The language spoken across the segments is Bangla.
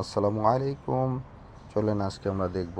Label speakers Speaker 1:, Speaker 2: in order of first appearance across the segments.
Speaker 1: আসসালামু আলাইকুম। চলেন আজকে আমরা দেখব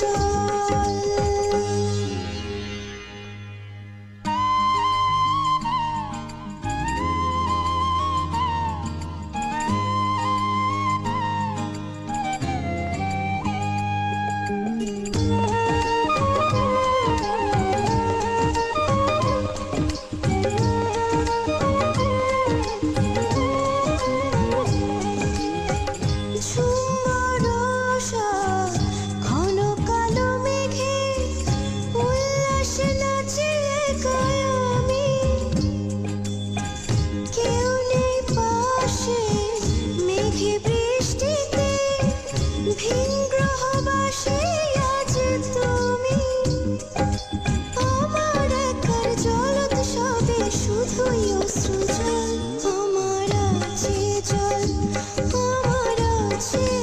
Speaker 2: Oh
Speaker 3: নিধি বৃষ্টিতে ভিন গ্রহবাসী আজ তুমি। আমার আছে জল আমার আছে